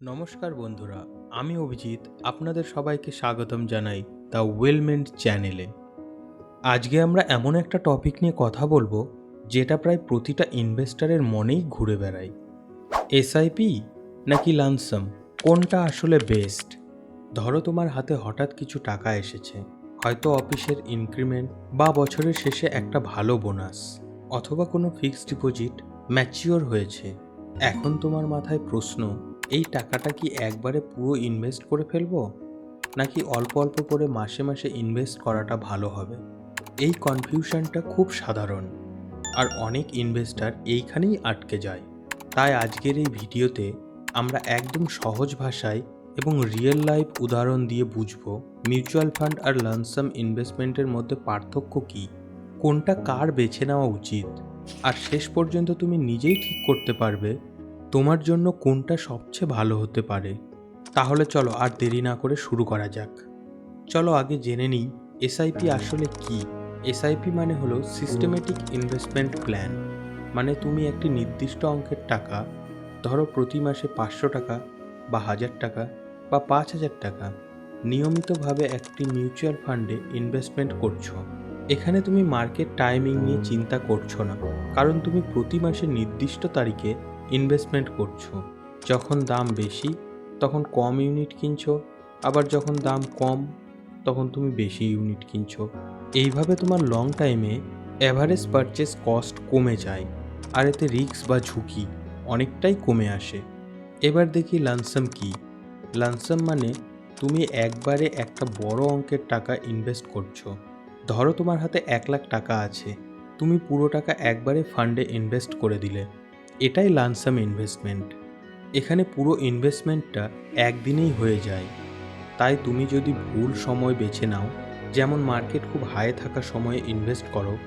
নমস্কার বন্ধুরা, আমি অভিজিৎ, আপনাদের সবাইকে স্বাগতম জানাই দ্য ওয়েলমেন্ট চ্যানেলে আজকে আমরা এমন একটা টপিক নিয়ে কথা বলব, যেটা প্রায় প্রতিটা ইনভেস্টারের মনেই ঘুরে বেড়ায়। এসআইপি নাকি লানসাম কোনটা আসলে বেস্ট ধরো তোমার হাতে হঠাৎ কিছু টাকা এসেছে, হয়তো অফিসের ইনক্রিমেন্ট বা বছরের শেষে একটা ভালো বোনাস অথবা কোনো ফিক্সড ডিপোজিট ম্যাচিওর হয়েছে। এখন তোমার মাথায় প্রশ্ন এই টাকাটা কি একবারে পুরো ইনভেস্ট করে ফেলব? নাকি অল্প অল্প করে মাসে মাসে ইনভেস্ট করাটা ভালো হবে? এই কনফিউশনটা খুব সাধারণ। আর অনেক ইনভেস্টার এইখানেই আটকে যায়। তাই আজকের এই ভিডিওতে আমরা একদম সহজ ভাষায় এবং রিয়েল লাইফ উদাহরণ দিয়ে বুঝব মিউচুয়াল ফান্ড আর লানসাম ইনভেস্টমেন্টের মধ্যে পার্থক্য কী? কোনটা কার বেছে নেওয়া উচিত? আর শেষ পর্যন্ত তুমি নিজেই ঠিক করতে পারবে তোমার জন্য কোনটা সবচেয়ে ভালো হতে পারে? তাহলে চলো আর দেরি না করে শুরু করা যাক। চলো আগে জেনে নিই এসআইপি আসলে কি? এসআইপি মানে হলো সিস্টেমেটিক ইনভেস্টমেন্ট প্ল্যান মানে তুমি একটি নির্দিষ্ট অঙ্কের টাকা, ধরো প্রতি মাসে পাঁচশো টাকা বা হাজার টাকা বা পাঁচ হাজার টাকা, নিয়মিতভাবে একটি মিউচুয়াল ফান্ডে ইনভেস্টমেন্ট করছ। এখানে তুমি মার্কেট টাইমিং নিয়ে চিন্তা করছ না, কারণ তুমি প্রতি মাসে নির্দিষ্ট তারিখে ইনভেস্টমেন্ট করছ, যখন দাম বেশি, তখন কম ইউনিট কিনছো, আবার যখন দাম কম, তখন তুমি বেশি ইউনিট কিনছো। এইভাবে তোমার লং টাইমে অ্যাভারেজ পারচেস কস্ট কমে যায়, আর এতে রিস্ক বা ঝুঁকি অনেকটাই কমে আসে। এবার দেখি লানসাম কি? লানসাম মানে তুমি একবারে একটা বড় অঙ্কের টাকা ইনভেস্ট করছ। ধরো তোমার হাতে এক লাখ টাকা আছে, তুমি পুরো টাকা একবারে ফান্ডে ইনভেস্ট করে দিলে। এটাই লানসাম ইনভেস্টমেন্ট। এখানে পুরো ইনভেস্টমেন্টটা একদিনেই হয়ে যায়। তাই তুমি যদি ভুল সময় বেছে নাও, যেমন মার্কেট খুব হাই থাকা সময়ে ইনভেস্ট করো,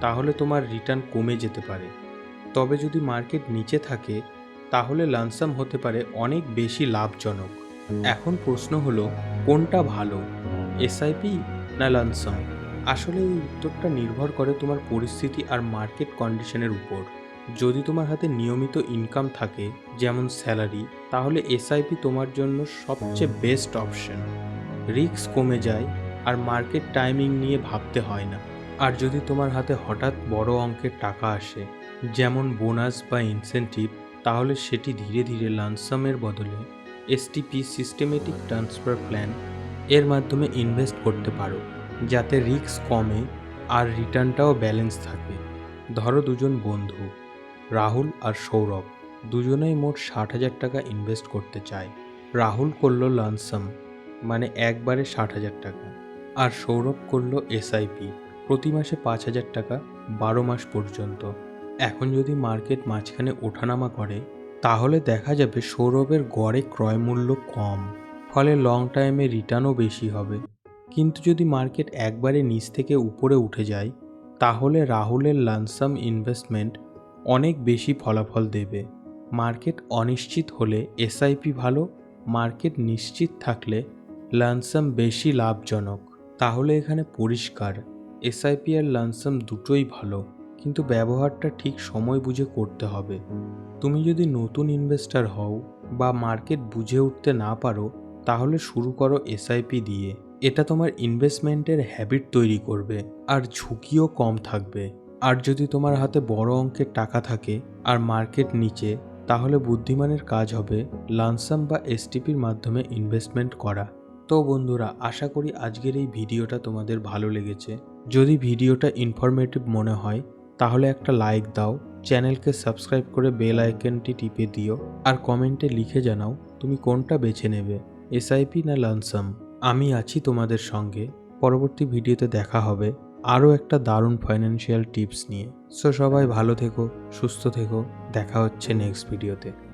তাহলে তোমার রিটার্ন কমে যেতে পারে। তবে যদি মার্কেট নিচে থাকে, তাহলে লানসাম হতে পারে অনেক বেশি লাভজনক। এখন প্রশ্ন হলো, কোনটা ভালো এসআইপি না লানসাম? আসলে এই উত্তরটা নির্ভর করে তোমার পরিস্থিতি আর মার্কেট কন্ডিশনের উপর। যদি তোমার হাতে নিয়মিত ইনকাম থাকে, যেমন স্যালারি তাহলে এসআইপি তোমার জন্য সবচেয়ে বেস্ট অপশন রিস্ক কমে যায় আর মার্কেট টাইমিং নিয়ে ভাবতে হয় না। আর যদি তোমার হাতে হঠাৎ বড় অঙ্কের টাকা আসে, যেমন বোনাস বা ইনসেন্টিভ তাহলে সেটি ধীরে ধীরে লানসামের বদলে এসটিপি সিস্টেমেটিক ট্রান্সফার প্ল্যান এর মাধ্যমে ইনভেস্ট করতে পারো, যাতে রিস্ক কমে আর রিটার্নটাও ব্যালেন্স থাকে ধরো দুজন বন্ধু। রাহুল আর সৌরভ দুজনেই মোট ষাট হাজার টাকা ইনভেস্ট করতে চায়। রাহুল করল লানসাম মানে একবারে ষাট হাজার টাকা। আর সৌরভ করল এসআইপি প্রতি মাসে পাঁচ হাজার টাকা বারো মাস পর্যন্ত। এখন যদি মার্কেট মাঝখানে ওঠানামা করে, তাহলে দেখা যাবে সৌরভের গড়ে ক্রয় মূল্য কম, ফলে লং টাইমে রিটার্নও বেশি হবে। কিন্তু যদি মার্কেট একবারে নিচ থেকে উপরে উঠে যায়, তাহলে রাহুলের লানসাম ইনভেস্টমেন্ট অনেক বেশি ফলাফল দেবে। মার্কেট অনিশ্চিত হলে এসআইপি ভালো, মার্কেট নিশ্চিত থাকলে লানসাম বেশি লাভজনক। তাহলে এখানে পরিষ্কার এসআইপি আর লানসাম দুটোই ভালো, কিন্তু ব্যবহারটা ঠিক সময় বুঝে করতে হবে। তুমি যদি নতুন ইনভেস্টার হও বা মার্কেট বুঝে উঠতে না পারো, তাহলে শুরু করো এসআইপি দিয়ে। এটা তোমার ইনভেস্টমেন্টের হ্যাবিট তৈরি করবে, আর ঝুঁকিও কম থাকবে। আর যদি তোমার হাতে বড় অঙ্কের টাকা থাকে আর মার্কেট নিচে, তাহলে বুদ্ধিমানের কাজ হবে লানসাম বা এসটিপির মাধ্যমে ইনভেস্টমেন্ট করা। তো বন্ধুরা, আশা করি আজকের এই ভিডিওটা তোমাদের ভালো লেগেছে। যদি ভিডিওটা ইনফরমেটিভ মনে হয়, তাহলে একটা লাইক দাও, চ্যানেলকে সাবস্ক্রাইব করে বেল আইকনটি টিপে দিও, আর কমেন্টে লিখে জানাও তুমি কোনটা বেছে নেবে এসআইপি না লানসাম। আমি আছি তোমাদের সঙ্গে, পরবর্তী ভিডিওতে দেখা হবে। আরও একটা দারুণ ফাইন্যান্সিয়াল টিপস নিয়ে। সো সবাই ভালো থেকো, সুস্থ থেকো, দেখা হচ্ছে নেক্সট ভিডিওতে